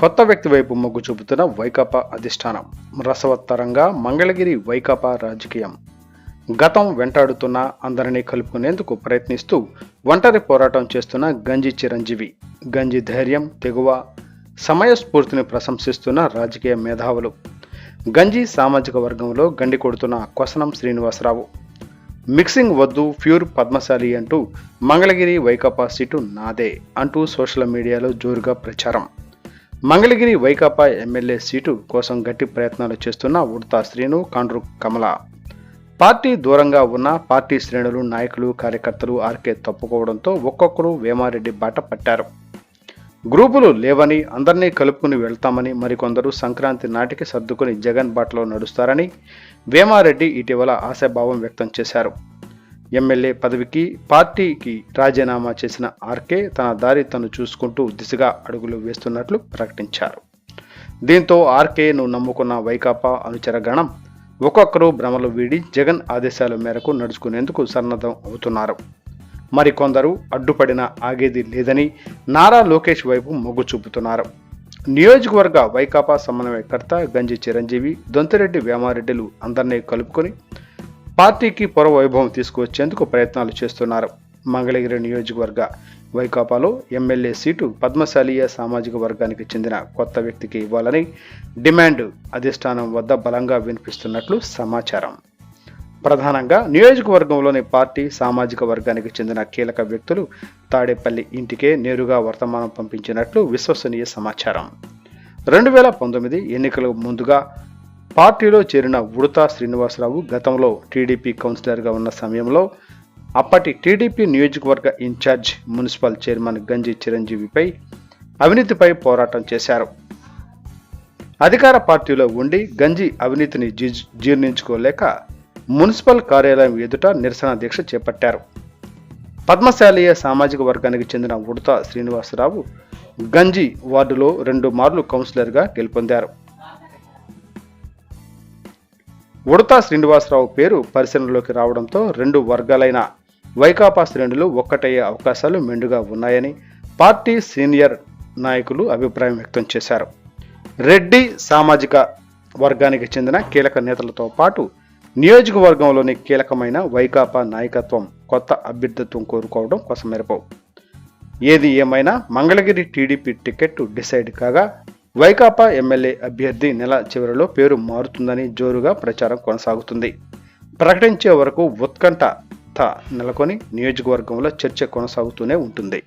కొత్త వ్యక్తి వైపు మొగ్గు చూపుతున్న వైకాపా అధిష్టానం. రసవత్తరంగా మంగళగిరి వైకాపా రాజకీయం. గతం వెంటాడుతున్న అందరినీ కలుపుకునేందుకు ప్రయత్నిస్తూ ఒంటరి పోరాటం చేస్తున్న గంజి చిరంజీవి. గంజి ధైర్యం తెగువ సమయస్ఫూర్తిని ప్రశంసిస్తున్న రాజకీయ మేధావులు. గంజి సామాజిక వర్గంలో గండి కొడుతున్న కొసనం శ్రీనివాసరావు. మిక్సింగ్ వద్దు ప్యూర్ పద్మశాలి అంటూ మంగళగిరి వైకాపా సీటు నాదే అంటూ సోషల్ మీడియాలో జోరుగా ప్రచారం. మంగళగిరి వైకాపా ఎమ్మెల్యే సీటు కోసం గట్టి ప్రయత్నాలు చేస్తున్న ఉడతా శ్రీను కాండ్రు కమల. పార్టీ దూరంగా ఉన్న పార్టీ శ్రేణులు నాయకులు కార్యకర్తలు ఆర్కే తప్పుకోవడంతో ఒక్కొక్కరు వేమారెడ్డి బాట పట్టారు. గ్రూపులు లేవని అందరినీ కలుపుకుని వెళ్తామని మరికొందరు సంక్రాంతి నాటికి సర్దుకుని జగన్ బాటలో నడుస్తారని వేమారెడ్డి ఇటీవల ఆశాభావం వ్యక్తం చేశారు. ఎమ్మెల్యే పదవికి పార్టీకి రాజీనామా చేసిన ఆర్కే తన దారి తను చూసుకుంటూ దిశగా అడుగులు వేస్తున్నట్లు ప్రకటించారు. దీంతో ఆర్కేను నమ్ముకున్న వైకాపా అనుచరగణం ఒక్కొక్కరు భ్రమలు వీడి జగన్ ఆదేశాల మేరకు నడుచుకునేందుకు సన్నద్ధం అవుతున్నారు. మరికొందరు అడ్డుపడిన ఆగేది లేదని నారా లోకేష్ వైపు మొగ్గు చూపుతున్నారు. నియోజకవర్గ వైకాపా సమన్వయకర్త గంజి చిరంజీవి దొంతిరెడ్డి వేమారెడ్డిలు అందరినీ కలుపుకొని పార్టీకి పొర వైభవం తీసుకువచ్చేందుకు ప్రయత్నాలు చేస్తున్నారు. మంగళగిరి నియోజకవర్గ వైకాపాలో ఎమ్మెల్యే సీటు పద్మశాలీయ సామాజిక వర్గానికి చెందిన కొత్త వ్యక్తికి ఇవ్వాలని డిమాండ్ అధిష్టానం వద్ద బలంగా వినిపిస్తున్నట్లు సమాచారం. ప్రధానంగా నియోజకవర్గంలోని పార్టీ సామాజిక వర్గానికి చెందిన కీలక వ్యక్తులు తాడేపల్లి ఇంటికే నేరుగా వర్తమానం పంపించినట్లు విశ్వసనీయ సమాచారం. రెండు వేల పంతొమ్మిది ఎన్నికలకు ముందుగా పార్టీలో చేరిన ఉడతా శ్రీనివాసరావు గతంలో టీడీపీ కౌన్సిలర్గా ఉన్న సమయంలో అప్పటి టీడీపీ నియోజకవర్గ ఇన్ఛార్జ్ మున్సిపల్ చైర్మన్ గంజి చిరంజీవిపై అవినీతిపై పోరాటం చేశారు. అధికార పార్టీలో ఉండి గంజి అవినీతిని జీ- జీర్ణించుకోలేక మున్సిపల్ కార్యాలయం ఎదుట నిరసన దీక్ష చేపట్టారు. పద్మశాలీయ సామాజిక వర్గానికి చెందిన ఉడత శ్రీనివాసరావు గంజి వార్డులో రెండు మార్లు కౌన్సిలర్గా గెలుపొందారు. ఉడతా శ్రీనివాసరావు పేరు పరిశీలనలోకి రావడంతో రెండు వర్గాలైన వైకాపా శ్రేణులు ఒక్కటయ్యే అవకాశాలు మెండుగా ఉన్నాయని పార్టీ సీనియర్ నాయకులు అభిప్రాయం వ్యక్తం చేశారు. రెడ్డి సామాజిక వర్గానికి చెందిన కీలక నేతలతో పాటు నియోజకవర్గంలోని కీలకమైన వైకాపా నాయకత్వం కొత్త అభ్యర్థిత్వం కోరుకోవడం కొసమెరపవు ఏది ఏమైనా మంగళగిరి టీడీపీ టికెట్ డిసైడ్ కాగా వైకాపా ఎమ్మెల్యే అభ్యర్థి నెల చివరిలో పేరు మారుతుందని జోరుగా ప్రచారం కొనసాగుతుంది. ప్రకటించే వరకు ఉత్కంఠ నెలకొని నియోజకవర్గంలో చర్చ కొనసాగుతూనే ఉంటుంది.